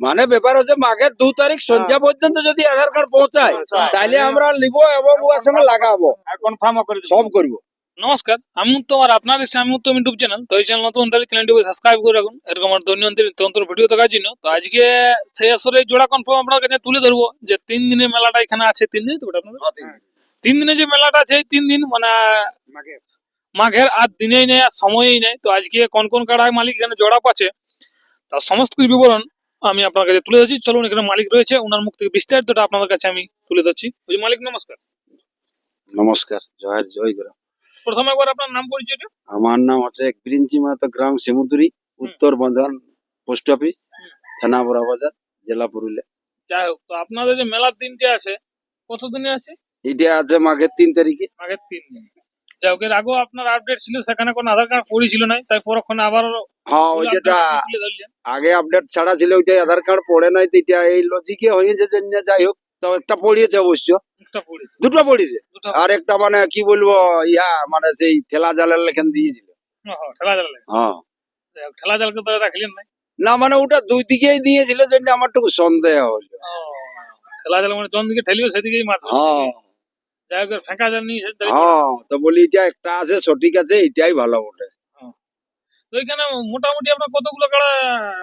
মানে ব্যাপার হচ্ছে মাঘের দু তারিখ সন্ধ্যা পর্যন্ত যদি আধার কার্ড পৌঁছায় তাইলে আমরা নিব এবং ওর সঙ্গে লাগাবো। কনফার্ম করে সব করব। নমস্কার আমি উত্তম আর আপনার আমি উত্তম ইউটিউব চ্যানেল তো এই চ্যানেল নতুন তাহলে চ্যানেলটি সাবস্ক্রাইব করে রাখুন। এরকম আমার দৈনন্দিন তন্ত্র ভিডিও দেখার জন্য। তো আজকে সেই আসলে জোড়া কনফার্ম আপনার কাছে তুলে ধরবো যে তিন দিনের মেলাটা এখানে আছে। তিন দিন তো ওটা আপনাদের? তিন দিনে। যে মেলাটা আছে তিন দিন মানে মাঘের আর দিনেই নেই আর সময়ই নেই। তো আজকে কোন কোন কাড়ায় মালিক এখানে জোড়া পাচ্ছে তার সমস্ত কিছু বিবরণ আমি আপনার কাছে তুলে ধরছি। চলুন এখানে মালিক রয়েছে ওনার মুখ থেকে বিস্তারিতটা আপনাদের কাছে আমি তুলে ধরছি। ওই মালিক নমস্কার। নমস্কার জয় জয় গুরু প্রথমে একবার আপনার নাম পরিচয়টা? আমার নাম হচ্ছে বিরিঞ্চি মাহাতো গ্রাম শিমুদুরি উত্তর বর্ধমান পোস্ট অফিস থানা বড়া বাজার জেলা পুরুলিয়া। যাই হোক তো আপনাদের যে মেলার দিনটি আছে কত দিনে আছে? এটা আছে মাঘের তিন তারিখে। আগের তিন দিন। যাই হোক এর আগেও আপনার আপডেট ছিল সেখানে কোনো আধার কার্ড পড়েছিল না তাই পরক্ষণে আবার হ্যাঁ ওই যেটা আগে আপডেট ছাড়া ছিল ওইটাই আধার কার্ড পড়ে নাই তো এটা এই লজিকে হয়েছে জন্য যাই হোক তো একটা পড়িয়েছে অবশ্য। দুটো পড়িয়েছে। আর একটা মানে কি বলব ইয়া মানে সেই ঠেলা জালের লেখান দিয়েছিল। হ্যাঁ, ঠেলা জাল হ্যাঁ। ঠেলা জালকে তো রাখলেন নাই। না মানে ওটা দুই দিকেই দিয়েছিল জন্য আমার একটু সন্দেহ হলো। ঠেলা জাল মানে দিকে ঠেলিও সেদিকেই মাছ হ্যাঁ। ফাঁকা এসে হ্যাঁ তো বলি এটা একটা আছে সঠিক আছে এটাই ভালো বটে। তো এখানে মোটামুটি আপনার কতগুলো কাড়া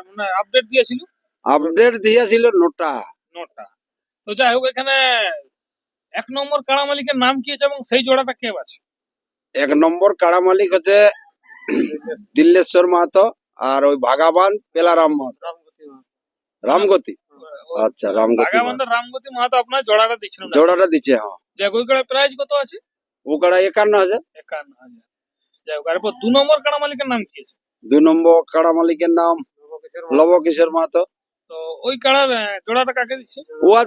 মানে আপডেট দিয়েছিল? আপডেট দিয়েছিল নোটা। নটা। তো যাই হোক এখানে এক নম্বর কাড়া মালিকের নাম কি আছে এবং সেই জোড়াটা কে আছে এক নম্বর কাড়া মালিক হচ্ছে দিল্লেশ্বর মাহাতো আর ওই ভাগাবান পেলারাম মাহাতো। রামগতি আচ্ছা রামগতি রামগতি মাহাতো আপনার জোড়াটা দিচ্ছিলেন জোড়াটা দিচ্ছে হ্যাঁ। কাড়ার প্রাইস কত আছে? ও কাড়া একান্ন হাজার। একান্ন হাজার। যাই হোক এরপর দু নম্বর কাড়া মালিকের নাম কি আছে? দুই নম্বর কাড়া মালিকের নাম মাহাতো। তো ওই কাড়ার জোড়াটা কাকে দিচ্ছে?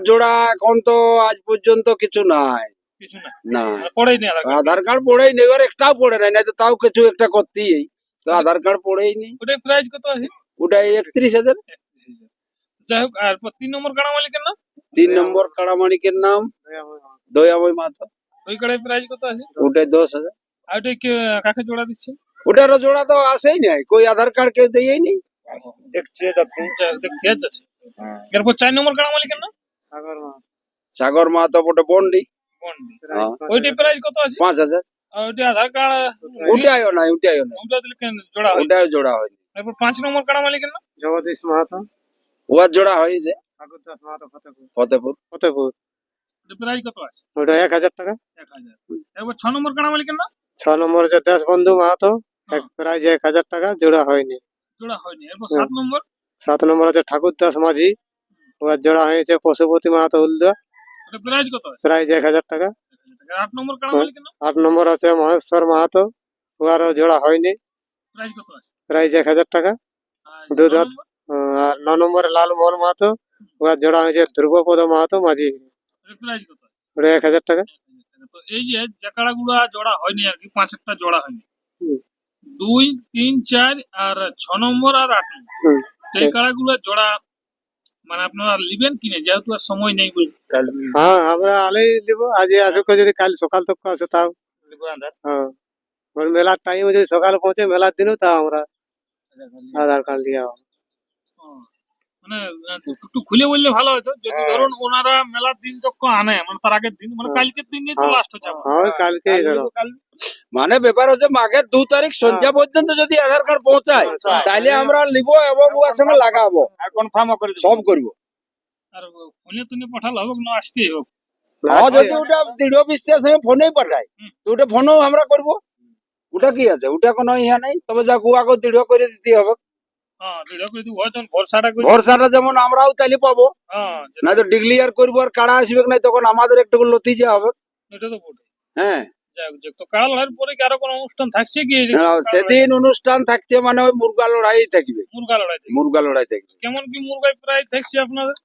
জোড়া এখন তো আজ পর্যন্ত কিছু নাই। কিছু না না পড়েই নি আধার কার্ড পড়েই নেই এবার একটাও পড়ে নাই না তো তাও কিছু একটা করতেই তো আধার কার্ড পড়েই নেই। ওটার প্রাইস কত আছে? ওটা একত্রিশ হাজার। যাই হোক আর তিন নম্বর কাড়া মালিকের নাম? তিন নম্বর কাড়া মালিকের নাম দয়াময় মাহাতো ওই কাড়ার প্রাইস কত আছে? ওটাই দশ হাজার আর ওটা কে- কাকে জোড়া দিচ্ছে? ওটারও জোড়া তো আসেই নাই কই আধার কার্ড কেউ দেয়ই নেই দেখছে যাচ্ছে যা- দেখতে যাচ্ছে এরপর চার নম্বর কাড়া মালিকের নাম সাগর মাহাতো ওটা বন্ডি বন্ডি হ্যাঁ, ওইটার প্রাইস কত আছে? পাঁচ হাজার আর ওইটা আধার কার্ড ওটাইও নাই ওটাইও নাই ওটা দিলে কেন জোড়া হয় ওটাও জোড়া হয়নি এরপর পাঁচ নম্বর কাড়া মালিকের নাম জগদীশ মাহাতো ওয়ার জোড়া হয়েছে ঠাকুর দাস মাহাতো ফতেপুর ফতেপুর ফতেপুর কত আছে? ওটা এক হাজার টাকা। এক হাজার। এরপর ছ নম্বর ছ হচ্ছে দেশবন্ধু মাহাতো হ্যাঁ। এক প্রাইজ এক হাজার টাকা জোড়া হয়নি। জোড়া হয়নি। এরপর সাত নম্বর? সাত নম্বর হচ্ছে ঠাকুর দাস মাঝি। ওর জোড়া হয়েছে পশুপতি মাহাতো উল্দা কত প্রাইজ এক হাজার টাকা। আট নম্বর হ্যাঁ। আট আছে মহেশ্বর মাহাতো ওয়ারও জোড়া হয়নি। প্রাইস কত আছে? প্রাইজ এক হাজার টাকা। দু? আর ন নম্বরে লাল মোহন মাহাতো ওর জোড়া হয়েছে ধ্রুবপদ মাহাতো মাঝি। ওটা এক হাজার টাকা। তো এই যে যে কাড়াগুলো জোড়া হয়নি আর কি পাঁচ একটা জোড়া হয়নি। দুই তিন চার আর ছ নম্বর আর আট নম্বর। হুম। তো এই জোড়া মানে আপনারা নিবেন কিনে যেহেতু আর সময় নেই বলে। হ্যাঁ আমরা আলেই নিব আজ আসুক যদি কাল সকাল তক আসে তাও। হ্যাঁ। মেলার টাইম যদি সকালে পৌঁছে মেলার দিনও তাও আমরা আধার কার্ড নিয়ে ও, মানে একটু খুলে বললে ভালো হতো যদি হ্যাঁ। ধরুন ওনারা মেলার দিন তক আনে মানে তার আগের দিন মানে হ্যাঁ। কালকের দিন তো। লাস্ট হচ্ছে। হ্যাঁ ওই মানে ব্যাপার হচ্ছে মাঘের দু তারিখ সন্ধ্যা পর্যন্ত যদি আধার কার্ড পৌঁছায়। তাইলে আমরা নিব এবং ওর সঙ্গে লাগাবো কনফার্ম করে সব করব আর ফোনে তুলে পাঠালে হোক না আসতেই হোক হ্যাঁ যদি ওটা দৃঢ় বিশ্বাস হয়ে ফোনেই পাঠায়। তো ওটা ফোনেও আমরা করব ওটা কি আছে ওটা কোনো ইয়া নাই তবে যা গুয়াকে দৃঢ় করে দিতে হবে ভরসাটা যেমন আমরাও তাইলে পাবো। হ্যাঁ না তো ডিক্লিয়ার করব আর কাড়া আসবে না তখন আমাদের একটু লতি যা হবে। হ্যাঁ। যাই হোক, যাক। তো কাড়া পরে কি আরও কোনো অনুষ্ঠান থাকছে কি? এই যে আহ, সেদিন অনুষ্ঠান থাকছে মানে ওই মুরগা লড়াই থাকবে। মুরগা লড়াই? মুরগা লড়াই থাকবে। কেমন কি মুরগাই প্রায় থাকছে আপনাদের?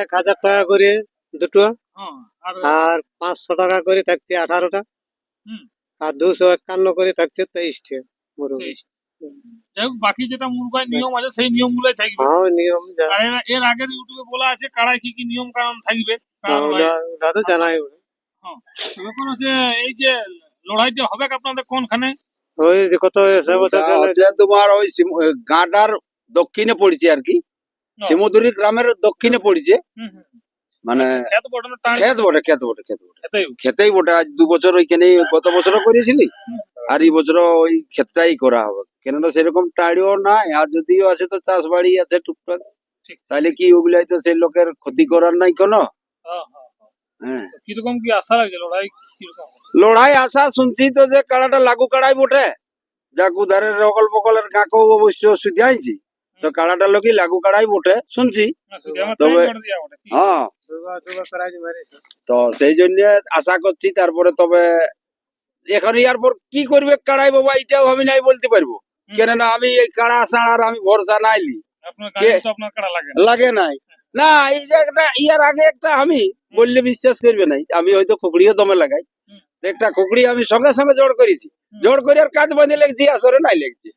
এক হাজার টাকা করে। দুটো হ্যাঁ আর পাঁচশো টাকা করে থাকছে আঠারোটা হুম। আর দুশো একান্ন করে থাকছে তেইশটা মুরগি। যাই হোক বাকি যেটা মুরগায় নিয়ম আছে সেই নিয়ম গুলাই থাকবে হ্যাঁ নিয়ম এর- এর আগের ইউটিউবে বলা আছে কাড়ায় কি কি নিয়ম কারণ থাকবে হ্যাঁ, লড়াই। জানাই। হ্যাঁ ব্যাপার হচ্ছে এই যে লড়াইটা হবে কি আপনাদের কোনখানে ওই যে কত তোমার ওই গাঁটার দক্ষিণে পড়ছে আর কি ও। শিমুদুরি গ্রামের দক্ষিণে পড়ছে হুম, হুম। মানে খেত বটে খেত বটে খেত বটে খেত বটে। খেতেই বটে। আজ দু বছর ওইখানে গত বছর করেছিলি? আর এই বছর ওই ক্ষেতটাই করা হবে। কেননা সেরকম টাড়িও নাই আর যদিও আছে তো চাষ বাড়ি আছে টুকটাক। তাহলে কি ওগুলাই তো সেই লোকের ক্ষতি করার নাই কোনো? হ্যাঁ, হ্যাঁ, হ্যাঁ। কীরকম কি আশা লাগছে লড়াই লড়াই আসা শুনছি তো যে কাড়াটা লাগু কাড়াই বটে। যাক উধারের অকল বকলের কাকও অবশ্য সুধিয়াইছি তো কাড়াটা লোকই লাগু কাড়াই বটে শুনছি। তবে-? হ্যাঁ। তো সেই জন্য আশা করছি তারপরে তবে এখন ইয়ার পর কি করবে কাড়াই বাবা এটাও আমি নাই বলতে পারব। কেননা আমি এই কাড়া ছাড়ার আমি ভরসা নাইলি। কাটা লাগে নাই। না একটা ইয়ার আগে একটা আমি বললে বিশ্বাস করবে নাই। আমি হয়তো খুকড়িও দমে লাগাই। একটা খুকড়ি আমি সঙ্গে সঙ্গে জোড় করেছি। জোড় করে আর কাজ বাঁধে লেগেছি আসরে নাই লেগেছে?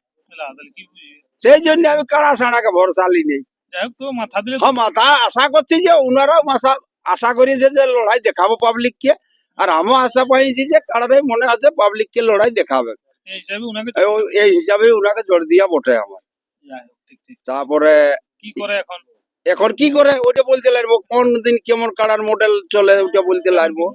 সেই জন্য আমি কাড়া ছাড়াকে ভরসা লি নেই। যাই তো মাথা দিলে হ্যাঁ মাথা আশা করছি যে উনারাও মাসা আশা করেছে যে লড়াই দেখাবো পাবলিক কে আর আমিও আশা পাইছি যে কাড়াটাই মনে আছে পাবলিক কে লড়াই দেখাবে। এই হিসাবে উনাকে এই- হিসাবে উনাকে জোর দিয়া বটে আমার। যাই হোক, ঠিক ঠিক। তারপরে কি করে এখন? এখন কি করে? ওইটা বলতে লাগবো কোন দিন কেমন কাড়ার মডেল চলে ওইটা বলতে লাগবো।